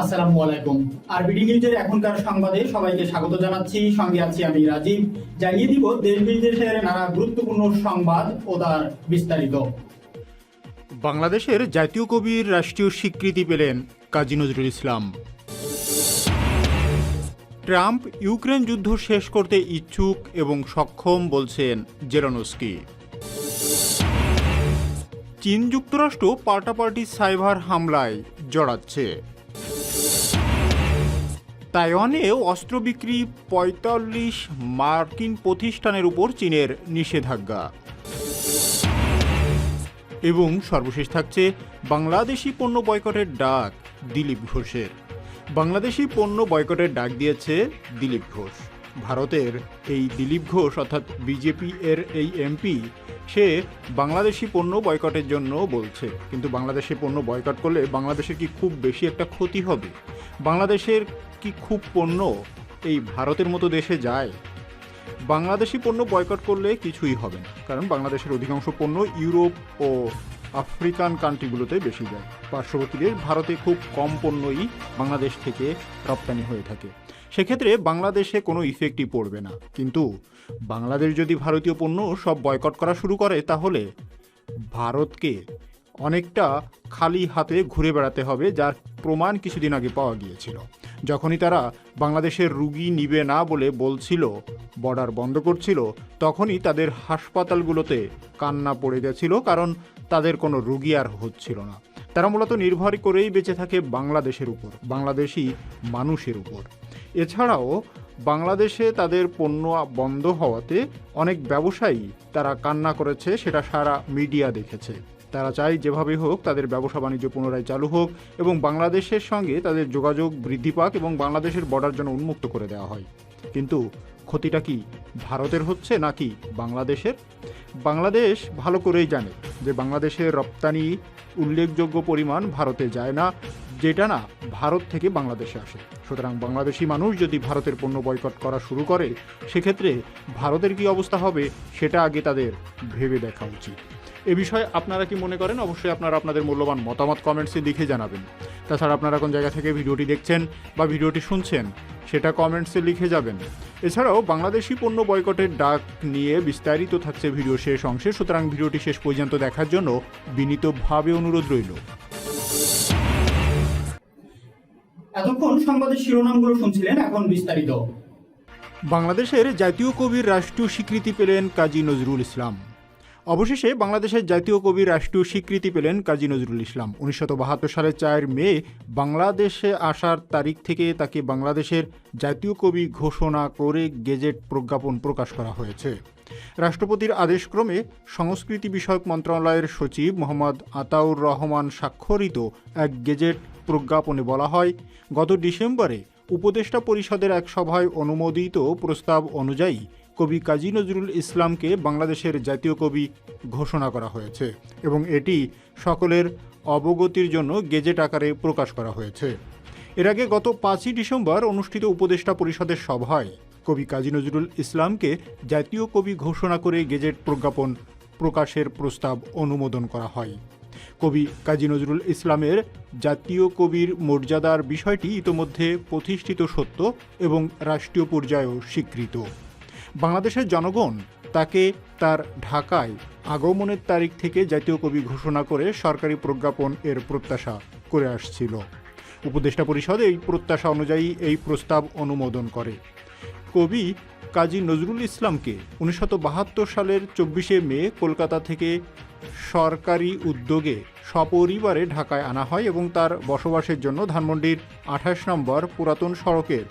আসসালামু আলাইকুম। আরবিডি নিউজের এখনকার সংবাদে সবাইকে স্বাগত জানাচ্ছি। সঙ্গে আছি আমি রাজীব। জানিয়ে দিব, দেশ বিদেশের নানা গুরুত্বপূর্ণ সংবাদ ও তার বিস্তারিত। বাংলাদেশের জাতীয় কবির রাষ্ট্রীয় স্বীকৃতি পেলেন কাজী নজরুল ইসলাম। ট্রাম্প ইউক্রেন যুদ্ধ শেষ করতে ইচ্ছুক এবং সক্ষম বলছেন জেরানস্কি চীন যুক্তরাষ্ট্র পাল্টাপাল্টি সাইবার হামলায় জড়াচ্ছে। তাইওয়ানে অস্ত্র বিক্রি পঁয়তাল্লিশ মার্কিন প্রতিষ্ঠানের উপর চীনের নিষেধাজ্ঞা। এবং সর্বশেষ থাকছে বাংলাদেশি পণ্য বয়কটের ডাক, দিলীপ ঘোষের। বাংলাদেশি পণ্য বয়কটের ডাক দিয়েছে দিলীপ ঘোষ। ভারতের এই দিলীপ ঘোষ, অর্থাৎ বিজেপি এর এই এমপি সে বাংলাদেশি পণ্য বয়কটের জন্য বলছে। কিন্তু বাংলাদেশি পণ্য বয়কট করলে বাংলাদেশের কি খুব বেশি একটা ক্ষতি হবে? বাংলাদেশের কি খুব পণ্য এই ভারতের মতো দেশে যায়? বাংলাদেশি পণ্য বয়কট করলে কিছুই হবে না, কারণ বাংলাদেশের অধিকাংশ পণ্য ইউরোপ ও আফ্রিকান কান্ট্রিগুলোতে বেশি যায়। পার্শ্ববর্তী দেশ ভারতে খুব কম পণ্যই বাংলাদেশ থেকে রপ্তানি হয়ে থাকে। সেক্ষেত্রে বাংলাদেশে কোনো ইফেক্টই পড়বে না। কিন্তু বাংলাদেশ যদি ভারতীয় পণ্য সব বয়কট করা শুরু করে, তাহলে ভারতকে অনেকটা খালি হাতে ঘুরে বেড়াতে হবে, যার প্রমাণ কিছুদিন আগে পাওয়া গিয়েছিল। যখনই তারা বাংলাদেশের রুগী নিবে না বলে বলছিল বর্ডার বন্ধ করছিল, তখনই তাদের হাসপাতালগুলোতে কান্না পড়ে গেছিল, কারণ তাদের কোনো রুগী আর হচ্ছিল না। তারা মূলত নির্ভর করেই বেঁচে থাকে বাংলাদেশের উপর, বাংলাদেশি মানুষের উপর। এছাড়াও বাংলাদেশে তাদের পণ্য বন্ধ হওয়াতে অনেক ব্যবসায়ী তারা কান্না করেছে, সেটা সারা মিডিয়া দেখেছে। তারা চায় যেভাবে হোক তাদের ব্যবসা বাণিজ্য পুনরায় চালু হোক এবং বাংলাদেশের সঙ্গে তাদের যোগাযোগ বৃদ্ধি পাক এবং বাংলাদেশের বর্ডার যেন উন্মুক্ত করে দেওয়া হয়। কিন্তু ক্ষতিটা কি ভারতের হচ্ছে নাকি বাংলাদেশের? বাংলাদেশ ভালো করেই জানে যে বাংলাদেশের রপ্তানি উল্লেখযোগ্য পরিমাণ ভারতে যায় না, যেটা না ভারত থেকে বাংলাদেশে আসে। সুতরাং বাংলাদেশি মানুষ যদি ভারতের পণ্য বয়কট করা শুরু করে, সেক্ষেত্রে ভারতের কি অবস্থা হবে সেটা আগে তাদের ভেবে দেখা উচিত। এ বিষয়ে আপনারা কি মনে করেন? অবশ্যই আপনারা আপনাদের মূল্যবান মতামত কমেন্টসে লিখে জানাবেন। তাছাড়া আপনারা কোন জায়গা থেকে ভিডিওটি দেখছেন বা ভিডিওটি শুনছেন, সেটা কমেন্টসে লিখে যাবেন। এছাড়াও বাংলাদেশি পণ্য বয়কটের ডাক নিয়ে বিস্তারিত থাকছে ভিডিও শেষ অংশে, সুতরাং ভিডিওটি শেষ পর্যন্ত দেখার জন্য বিনীতভাবে অনুরোধ রইল। এতক্ষণ সংবাদের শিরোনামগুলো শুনছিলেন এখন বিস্তারিত। বাংলাদেশের জাতীয় কবির রাষ্ট্রীয় স্বীকৃতি পেলেন কাজী নজরুল ইসলাম। অবশেষে বাংলাদেশের জাতীয় কবি রাষ্ট্রীয় স্বীকৃতি পেলেন কাজী নজরুল ইসলাম। উনিশশো বাহাত্তর সালের চার মে বাংলাদেশে আসার তারিখ থেকে তাকে বাংলাদেশের জাতীয় কবি ঘোষণা করে গেজেট প্রজ্ঞাপন প্রকাশ করা হয়েছে। রাষ্ট্রপতির আদেশক্রমে সংস্কৃতি বিষয়ক মন্ত্রণালয়ের সচিব মোহাম্মদ আতাউর রহমান স্বাক্ষরিত এক গেজেট প্রজ্ঞাপনে বলা হয়, গত ডিসেম্বরে উপদেষ্টা পরিষদের এক সভায় অনুমোদিত প্রস্তাব অনুযায়ী কবি কাজী নজরুল ইসলামকে বাংলাদেশের জাতীয় কবি ঘোষণা করা হয়েছে এবং এটি সকলের অবগতির জন্য গেজেট আকারে প্রকাশ করা হয়েছে। এর আগে গত পাঁচই ডিসেম্বর অনুষ্ঠিত উপদেষ্টা পরিষদের সভায় কবি কাজী নজরুল ইসলামকে জাতীয় কবি ঘোষণা করে গেজেট প্রজ্ঞাপন প্রকাশের প্রস্তাব অনুমোদন করা হয়। কবি কাজী নজরুল ইসলামের জাতীয় কবির মর্যাদার বিষয়টি ইতোমধ্যে প্রতিষ্ঠিত সত্য এবং রাষ্ট্রীয় পর্যায়েও স্বীকৃত। বাংলাদেশের জনগণ তাকে তার ঢাকায় আগমনের তারিখ থেকে জাতীয় কবি ঘোষণা করে সরকারি প্রজ্ঞাপন এর প্রত্যাশা করে আসছিল। উপদেষ্টা পরিষদ এই প্রত্যাশা অনুযায়ী এই প্রস্তাব অনুমোদন করে। কবি কাজী নজরুল ইসলামকে উনিশশো বাহাত্তর সালের চব্বিশে মে কলকাতা থেকে সরকারি উদ্যোগে সপরিবারে ঢাকায় আনা হয় এবং তার বসবাসের জন্য ধানমন্ডির আঠাশ নম্বর পুরাতন সড়কের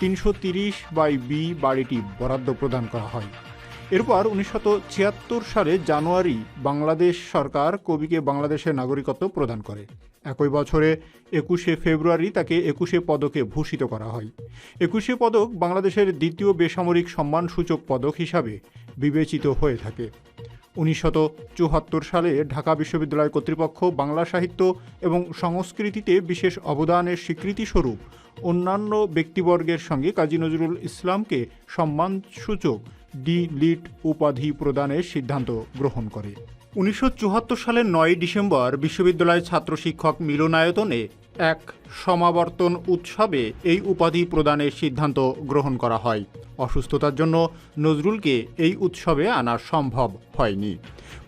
তিনশো তিরিশ বাই বি বাড়িটি বরাদ্দ প্রদান করা হয়। এরপর উনিশশো ছিয়াত্তর সালে জানুয়ারি বাংলাদেশ সরকার কবিকে বাংলাদেশের নাগরিকত্ব প্রদান করে। একই বছরে একুশে ফেব্রুয়ারি তাকে একুশে পদকে ভূষিত করা হয়। একুশে পদক বাংলাদেশের দ্বিতীয় বেসামরিক সম্মানসূচক পদক হিসাবে বিবেচিত হয়ে থাকে। চুয়াত্তর সালে ঢাকা বিশ্ববিদ্যালয় কর্তৃপক্ষ বাংলা সাহিত্য এবং সংস্কৃতিতে বিশেষ অবদানের স্বীকৃতিস্বরূপ অন্যান্য ব্যক্তিবর্গের সঙ্গে কাজী নজরুল ইসলামকে সম্মানসূচক ডি লিট উপাধি প্রদানের সিদ্ধান্ত গ্রহণ করে। উনিশশো চুয়াত্তর সালের নয় ডিসেম্বর বিশ্ববিদ্যালয় ছাত্র শিক্ষক মিলনায়তনে এক সমাবর্তন উৎসবে এই উপাধি প্রদানের সিদ্ধান্ত গ্রহণ করা হয়। অসুস্থতার জন্য নজরুলকে এই উৎসবে আনা সম্ভব হয়নি।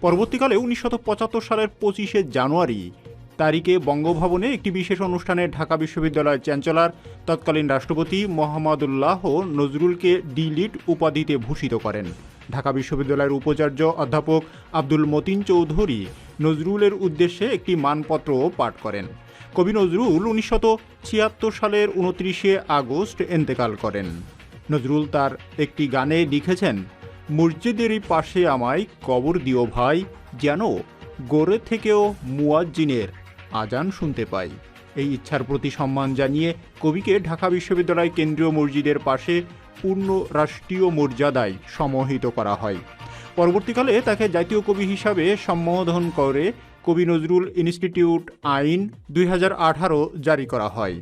পরবর্তীকালে উনিশশো পঁচাত্তর সালের পঁচিশে জানুয়ারি তারিখে বঙ্গভবনে একটি বিশেষ অনুষ্ঠানে ঢাকা বিশ্ববিদ্যালয়ের চ্যান্সেলর, তৎকালীন রাষ্ট্রপতি মোহাম্মদুল্লাহ নজরুলকে ডিলিট উপাধিতে ভূষিত করেন। ঢাকা বিশ্ববিদ্যালয়ের উপাচার্য অধ্যাপক আব্দুল মতিন চৌধুরী নজরুলের উদ্দেশ্যে একটি মানপত্রও পাঠ করেন। কবি নজরুল উনিশশত ছিয়াত্তর সালের উনত্রিশে আগস্ট এন্তেকাল করেন। নজরুল তার একটি গানে লিখেছেন মসজিদেরই পাশে আমায় কবর দিও ভাই, যেন গোরে থেকেও মুয়াজ্জিনের আজান শুনতে পাই। এই ইচ্ছার প্রতি সম্মান জানিয়ে কবিকে ঢাকা বিশ্ববিদ্যালয় কেন্দ্রীয় মসজিদের পাশে পূর্ণ রাষ্ট্রীয় মর্যাদায় সমাহিত করা হয়। পরবর্তীকালে তাকে জাতীয় কবি হিসাবে সম্বোধন করে কবি নজরুল ইনস্টিটিউট আইন দুই হাজার আঠারো জারি করা হয়।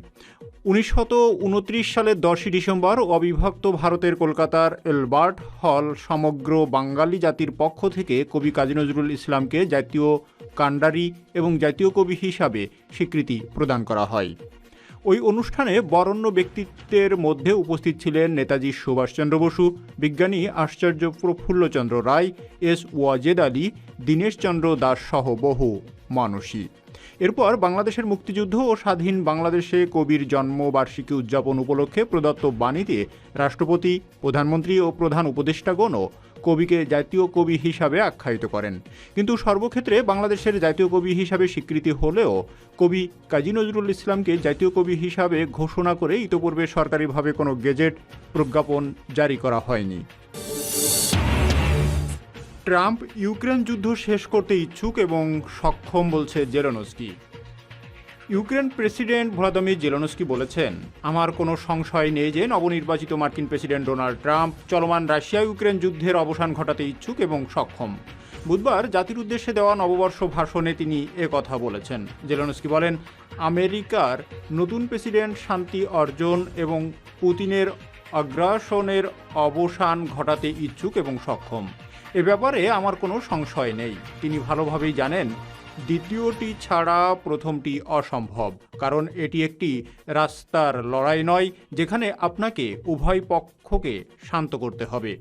উনত্রিশ সালের দশই ডিসেম্বর অবিভক্ত ভারতের কলকাতার এলবার্ট হল সমগ্র বাঙালি জাতির পক্ষ থেকে কবি কাজী নজরুল ইসলামকে জাতীয় কাণ্ডারি এবং জাতীয় কবি হিসাবে স্বীকৃতি প্রদান করা হয়। ওই অনুষ্ঠানে বরণ্য ব্যক্তিত্বের মধ্যে উপস্থিত ছিলেন নেতাজি সুভাষচন্দ্র বসু, বিজ্ঞানী আশ্চর্য প্রফুল্লচন্দ্র রায়, এস ওয়াজেদ আলী, দীনেশচন্দ্র দাস সহ বহু মানুষই। এরপর বাংলাদেশের মুক্তিযুদ্ধ ও স্বাধীন বাংলাদেশে কবির জন্মবার্ষিকী উদযাপন উপলক্ষে প্রদত্ত বাণীতে রাষ্ট্রপতি, প্রধানমন্ত্রী ও প্রধান উপদেষ্টাগণও কবিকে জাতীয় কবি হিসাবে আখ্যায়িত করেন। কিন্তু সর্বক্ষেত্রে বাংলাদেশের জাতীয় কবি হিসাবে স্বীকৃতি হলেও কবি কাজী নজরুল ইসলামকে জাতীয় কবি হিসাবে ঘোষণা করে ইতোপূর্বে সরকারিভাবে কোনো গেজেট প্রজ্ঞাপন জারি করা হয়নি। ট্রাম্প ইউক্রেন যুদ্ধ শেষ করতে ইচ্ছুক এবং সক্ষম বলছে Zelensky. Ukraine president Vladimir Zelensky বলেছেন, আমার কোনো সংশয় নেই যে নবনির্বাচিত মার্কিন প্রেসিডেন্ট ডোনাল্ড ট্রাম্প চলমান রাশিয়া ইউক্রেন যুদ্ধের অবসান ঘটাতে ইচ্ছুক এবং সক্ষম। বুধবার জাতির উদ্দেশ্যে দেওয়া নববর্ষ ভাষণে তিনি কথা বলেছেন। জেলনস্কি বলেন, আমেরিকার নতুন প্রেসিডেন্ট শান্তি অর্জন এবং পুতিনের আগ্রাসনের অবসান ঘটাতে ইচ্ছুক এবং সক্ষম। এ ব্যাপারে আমার কোনো সংশয় নেই। তিনি ভালোভাবেই জানেন দ্বিতীয়টি ছাড়া প্রথমটি অসম্ভব, কারণ এটি একটি রাস্তার লড়াই নয়, যেখানে আপনাকে উভয় পক্ষকে শান্ত করতে হবে।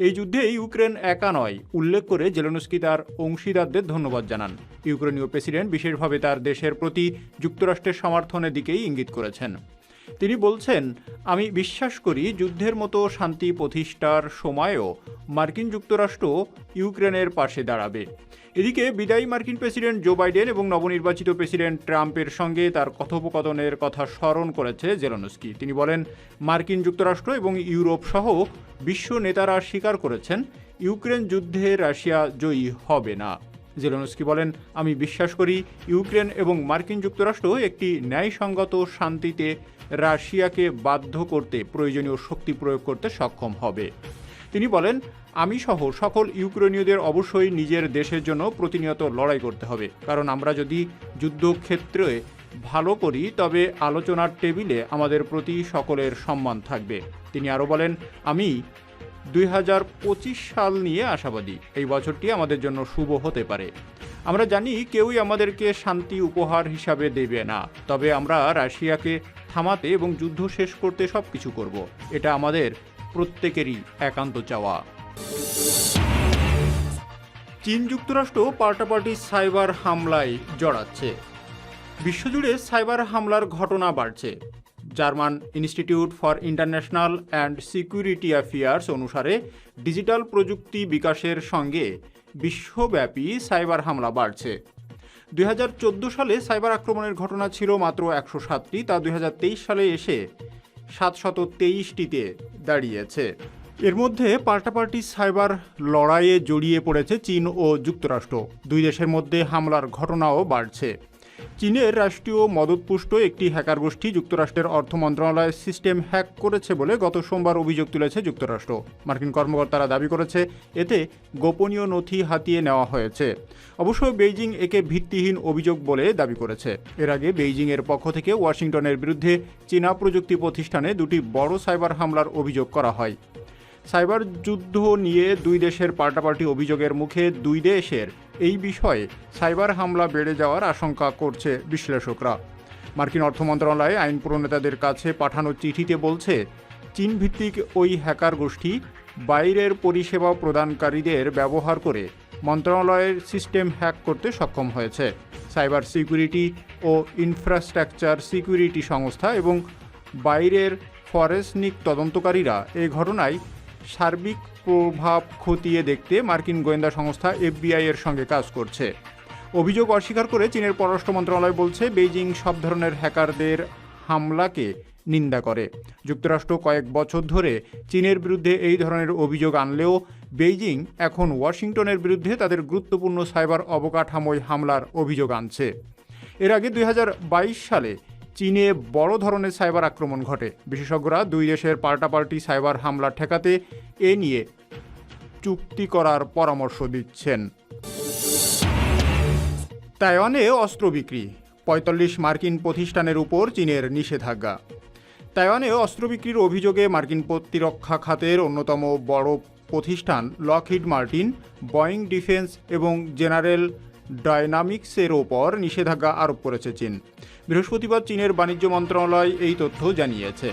এই যুদ্ধে ইউক্রেন একা নয়, উল্লেখ করে জেলেনস্কি তার অংশীদারদের ধন্যবাদ জানান। ইউক্রেনীয় প্রেসিডেন্ট বিশেষভাবে তার দেশের প্রতি যুক্তরাষ্ট্রের সমর্থনের দিকেই ইঙ্গিত করেছেন। তিনি বলছেন, আমি বিশ্বাস করি যুদ্ধের মতো শান্তি প্রতিষ্ঠার সময়ও মার্কিন যুক্তরাষ্ট্র ইউক্রেনের পাশে দাঁড়াবে। এদিকে বিদায়ী মার্কিন প্রেসিডেন্ট জো বাইডেন এবং নবনির্বাচিত প্রেসিডেন্ট ট্রাম্পের সঙ্গে তার কথোপকথনের কথা স্মরণ করেছে জেলনস্কি। তিনি বলেন, মার্কিন যুক্তরাষ্ট্র এবং ইউরোপ সহ বিশ্ব নেতারা স্বীকার করেছেন, ইউক্রেন যুদ্ধে রাশিয়া জয়ী হবে না। জেলেনস্কি বলেন, আমি বিশ্বাস করি ইউক্রেন এবং মার্কিন যুক্তরাষ্ট্র একটি ন্যায়সঙ্গত শান্তিতে রাশিয়াকে বাধ্য করতে, প্রয়োজনীয় শক্তি প্রয়োগ করতে সক্ষম হবে। তিনি বলেন, আমি সহ সকল ইউক্রেনীয়দের অবশ্যই নিজের দেশের জন্য প্রতিনিয়ত লড়াই করতে হবে। কারণ আমরা যদি যুদ্ধক্ষেত্রে ভালো করি, তবে আলোচনার টেবিলে আমাদের প্রতি সকলের সম্মান থাকবে। তিনি আরও বলেন, আমি দুই হাজার পঁচিশ সাল নিয়ে আশাবাদী। এই বছরটি আমাদের জন্য শুভ হতে পারে। আমরা জানি কেউই আমাদেরকে শান্তি উপহার হিসাবে দেবে না, তবে আমরা রাশিয়াকে থামাতে এবং যুদ্ধ শেষ করতে সব কিছু করব, এটা আমাদের প্রত্যেকেরই একান্ত চাওয়া। চীন যুক্তরাষ্ট্র পাল্টাপাল্টি সাইবার হামলায় জড়াচ্ছে। বিশ্বজুড়ে সাইবার হামলার ঘটনা বাড়ছে। German institute for international and security affairs অনুসারে ডিজিটাল প্রযুক্তি বিকাশের সঙ্গে বিশ্বব্যাপী সাইবার হামলা বাড়ছে। দুই হাজার চোদ্দ সালে সাইবার আক্রমণের ঘটনা ছিল মাত্র একশো সাতটি, তা দুই হাজার তেইশ সালে এসে সাতশত তেইশটিতে দাঁড়িয়েছে। এর মধ্যে পাল্টাপাল্টি সাইবার লড়াইয়ে জড়িয়ে পড়েছে চীন ও যুক্তরাষ্ট্র। দুই দেশের মধ্যে হামলার ঘটনাও বাড়ছে। চীনের রাষ্ট্রীয় মদতপুষ্ট একটি হ্যাকার গোষ্ঠী যুক্তরাষ্ট্রের অর্থ মন্ত্রণালয়ের সিস্টেম হ্যাক করেছে বলে গত সোমবার অভিযোগ তুলেছে যুক্তরাষ্ট্র। মার্কিন কর্মকর্তারা দাবি করেছে, এতে গোপনীয় নথি হাতিয়ে নেওয়া হয়েছে। অবশ্য বেইজিং একে ভিত্তিহীন অভিযোগ বলে দাবি করেছে। এর আগে বেইজিংয়ের পক্ষ থেকে ওয়াশিংটনের বিরুদ্ধে চীনা প্রযুক্তি প্রতিষ্ঠানে দুটি বড় সাইবার হামলার অভিযোগ করা হয়। সাইবার যুদ্ধ নিয়ে দুই দেশের পাল্টাপাল্টি অভিযোগের মুখে দুই দেশের এই বিষয়ে সাইবার হামলা বেড়ে যাওয়ার আশঙ্কা করছে বিশ্লেষকরা। মার্কিন অর্থ মন্ত্রণালয় আইন প্রণেতাদের কাছে পাঠানো চিঠিতে বলছে চীন ভিত্তিক ওই হ্যাকার গোষ্ঠী বাইরের পরিষেবা প্রদানকারীদের ব্যবহার করে মন্ত্রণালয়ের সিস্টেম হ্যাক করতে সক্ষম হয়েছে। সাইবার সিকিউরিটি ও ইনফ্রাস্ট্রাকচার সিকিউরিটি সংস্থা এবং বাইরের ফরেসনিক তদন্তকারীরা এই ঘটনায় সার্বিক প্রভাব খতিয়ে দেখতে মার্কিন গোয়েন্দা সংস্থা এফবিআই এর সঙ্গে কাজ করছে। অভিযোগ অস্বীকার করে চীনের পররাষ্ট্র মন্ত্রণালয় বলছে, বেইজিং সব ধরনের হ্যাকারদের হামলাকে নিন্দা করে। যুক্তরাষ্ট্র কয়েক বছর ধরে চীনের বিরুদ্ধে এই ধরনের অভিযোগ আনলেও বেইজিং এখন ওয়াশিংটনের বিরুদ্ধে তাদের গুরুত্বপূর্ণ সাইবার অবকাঠামোয় হামলার অভিযোগ আনছে। এর আগে দুই হাজার বাইশ সালে চীনে বড় ধরনের সাইবার আক্রমণ ঘটে। বিশেষজ্ঞরা দুই দেশের পাল্টাপাল্টি সাইবার হামলা ঠেকাতে এ নিয়ে চুক্তি করার পরামর্শ দিচ্ছেন। তাইওয়ানে অস্ত্র বিক্রি, পঁয়তাল্লিশ মার্কিন প্রতিষ্ঠানের উপর চীনের নিষেধাজ্ঞা। তাইওয়ানে অস্ত্র বিক্রির অভিযোগে মার্কিন প্রতিরক্ষা খাতের অন্যতম বড় প্রতিষ্ঠান লকহিড মার্টিন, বয়িং ডিফেন্স এবং জেনারেল ডায়নামিক্সের ওপর নিষেধাজ্ঞা আরোপ করেছে চীন। বৃহস্পতিবার চীনের বাণিজ্য মন্ত্রণালয় এই তথ্য জানিয়েছে।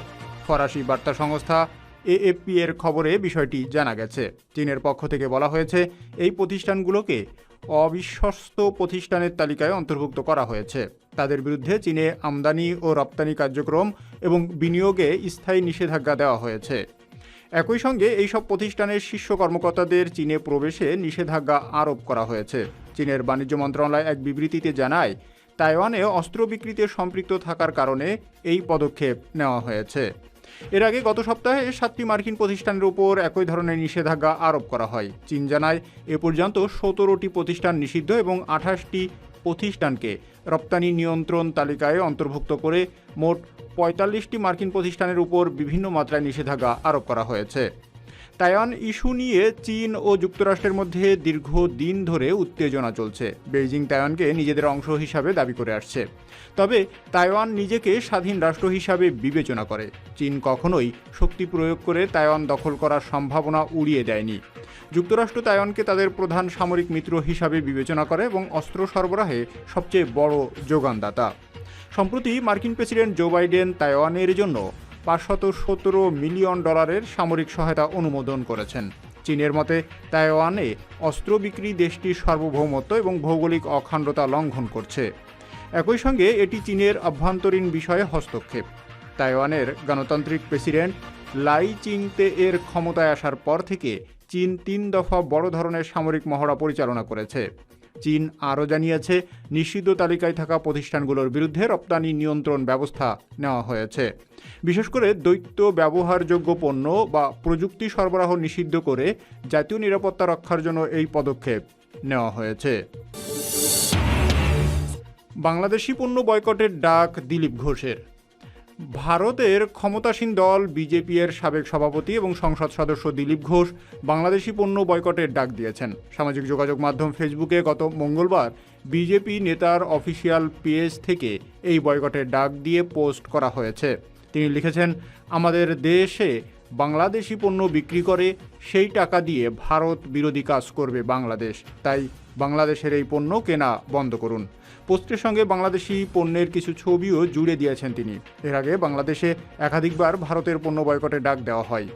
ফরাসি বার্তা সংস্থা এএফপি এর খবরে বিষয়টি জানা গেছে। চীনের পক্ষ থেকে বলা হয়েছে, এই প্রতিষ্ঠানগুলোকে অবিশ্বস্ত প্রতিষ্ঠানের তালিকায় অন্তর্ভুক্ত করা হয়েছে। তাদের বিরুদ্ধে চীনে আমদানি ও রপ্তানি কার্যক্রম এবং বিনিয়োগে স্থায়ী নিষেধাজ্ঞা দেওয়া হয়েছে। একই সঙ্গে এইসব প্রতিষ্ঠানের শীর্ষ কর্মকর্তাদের চীনে প্রবেশে নিষেধাজ্ঞা আরোপ করা হয়েছে। চীনের বাণিজ্য মন্ত্রণালয় এক বিবৃতিতে জানায়, তাইওয়ানে অস্ত্র বিক্রিতে সম্পৃক্ত থাকার কারণে এই পদক্ষেপ নেওয়া হয়েছে। এর আগে গত সপ্তাহে সাতটি মার্কিন প্রতিষ্ঠানের উপর একই ধরনের নিষেধাজ্ঞা আরোপ করা হয়। চীন জানায়, এ পর্যন্ত সতেরোটি প্রতিষ্ঠান নিষিদ্ধ এবং আঠাশটি প্রতিষ্ঠানকে রপ্তানি নিয়ন্ত্রণ তালিকায় অন্তর্ভুক্ত করে মোট পঁয়তাল্লিশটি মার্কিন প্রতিষ্ঠানের উপর বিভিন্ন মাত্রায় নিষেধাজ্ঞা আরোপ করা হয়েছে। তাইওয়ান ইস্যু নিয়ে চীন ও যুক্তরাষ্ট্রের মধ্যে দীর্ঘদিন ধরে উত্তেজনা চলছে। বেইজিং তাইওয়ানকে নিজেদের অংশ হিসাবে দাবি করে আসছে। তবে তাইওয়ান নিজেকে স্বাধীন রাষ্ট্র হিসাবে বিবেচনা করে। চীন কখনোই শক্তি প্রয়োগ করে তাইওয়ান দখল করার সম্ভাবনা উড়িয়ে দেয়নি। যুক্তরাষ্ট্র তাইওয়ানকে তাদের প্রধান সামরিক মিত্র হিসাবে বিবেচনা করে এবং অস্ত্র সরবরাহে সবচেয়ে বড় যোগানদাতা। সম্প্রতি মার্কিন প্রেসিডেন্ট জো বাইডেন তাইওয়ানের জন্য পাঁচশত সতেরো মিলিয়ন ডলারের সামরিক সহায়তা অনুমোদন করেছেন। চীনের মতে, তাইওয়ানে অস্ত্র বিক্রি দেশটির সার্বভৌমত্ব এবং ভৌগোলিক অখণ্ডতা লঙ্ঘন করছে। একই সঙ্গে, এটি চীনের অভ্যন্তরীণ বিষয়ে হস্তক্ষেপ। তাইওয়ানের গণতান্ত্রিক প্রেসিডেন্ট লাই চিংতে এর ক্ষমতায় আসার পর থেকে চীন তিন দফা বড় ধরনের সামরিক মহড়া পরিচালনা করেছে। চীন আরও জানিয়েছে, নিষিদ্ধ তালিকায় থাকা প্রতিষ্ঠানগুলোর বিরুদ্ধে রপ্তানি নিয়ন্ত্রণ ব্যবস্থা নেওয়া হয়েছে। বিশেষ করে দৈত্য ব্যবহারযোগ্য পণ্য বা প্রযুক্তি সরবরাহ নিষিদ্ধ করে জাতীয় নিরাপত্তা রক্ষার জন্য এই পদক্ষেপ নেওয়া হয়েছে। বাংলাদেশি পণ্য বয়কটের ডাক দিলীপ ঘোষের ভারতের ক্ষমতাসীন দল, বিজেপি এর সাবেক সভাপতি এবং সংসদ সদস্য দিলীপ ঘোষ বাংলাদেশি পণ্য বয়কটের ডাক দিয়েছেন। সামাজিক যোগাযোগ মাধ্যম ফেসবুকে গত মঙ্গলবার বিজেপি নেতার অফিসিয়াল পেজ থেকে এই বয়কটের ডাক দিয়ে পোস্ট করা হয়েছে। তিনি লিখেছেন, আমাদের দেশে বাংলাদেশি পণ্য বিক্রি করে, সেই টাকা দিয়ে ভারত বিরোধী কাজ করবে বাংলাদেশ। তাই বাংলাদেশের এই পণ্য কেনা বন্ধ করুন। পোস্টের সঙ্গে বাংলাদেশি পণ্যের কিছু ছবিও জুড়ে দিয়েছেন তিনি। এর আগে বাংলাদেশে একাধিকবার ভারতের পণ্য বয়কটে ডাক দেওয়া হয়।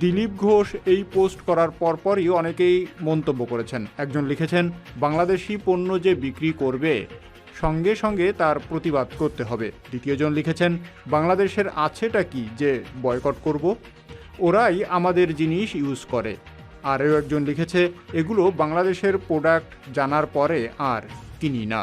দিলীপ ঘোষ এই পোস্ট করার পরপরই অনেকেই মন্তব্য করেছেন। একজন লিখেছেন, বাংলাদেশি পণ্য যে বিক্রি করবে সঙ্গে সঙ্গে তার প্রতিবাদ করতে হবে। দ্বিতীয়জন লিখেছেন, বাংলাদেশের আছেটা কি যে বয়কট করব? ওরাই আমাদের জিনিস ইউজ করে। আরও একজন লিখেছে, এগুলো বাংলাদেশের প্রোডাক্ট জানার পরে আর কিনি না।